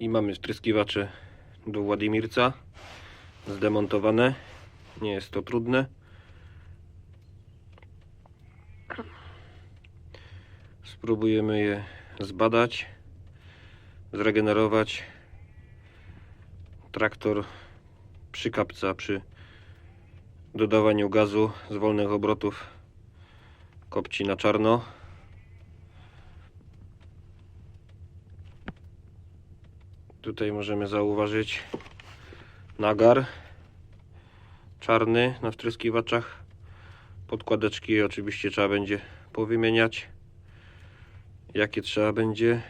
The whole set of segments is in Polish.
I mamy wtryskiwacze do Władimirca zdemontowane. Nie jest to trudne. Spróbujemy je zbadać, zregenerować. Traktor przykapca przy dodawaniu gazu z wolnych obrotów kopci na czarno. Tutaj możemy zauważyć nagar czarny na wtryskiwaczach. Podkładeczki oczywiście trzeba będzie powymieniać. Jakie trzeba będzie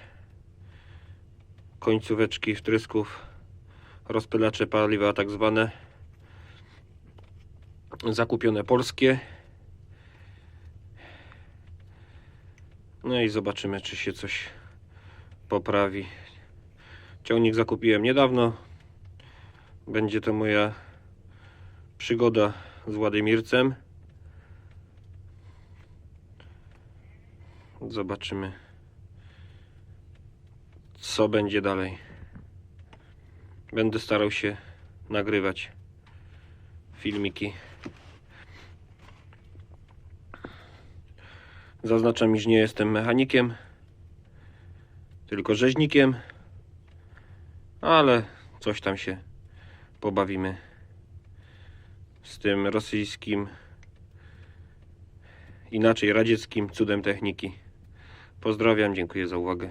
końcóweczki wtrysków, rozpylacze paliwa tak zwane zakupione polskie. No i zobaczymy, czy się coś poprawi. Ciągnik zakupiłem niedawno. Będzie to moja przygoda z Władimircem. Zobaczymy, co będzie dalej. Będę starał się nagrywać filmiki. Zaznaczam, iż nie jestem mechanikiem, tylko rzeźnikiem, ale coś tam się pobawimy z tym rosyjskim, inaczej radzieckim cudem techniki. Pozdrawiam, dziękuję za uwagę.